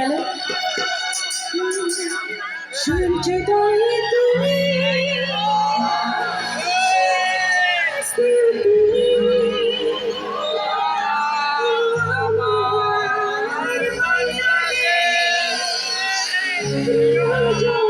Hello সূর্যোদয় তুমি Yo, yo, yo.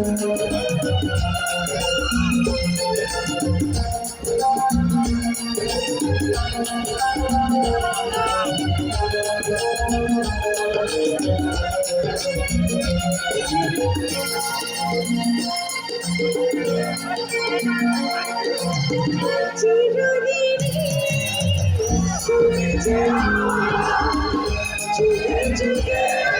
Together, together.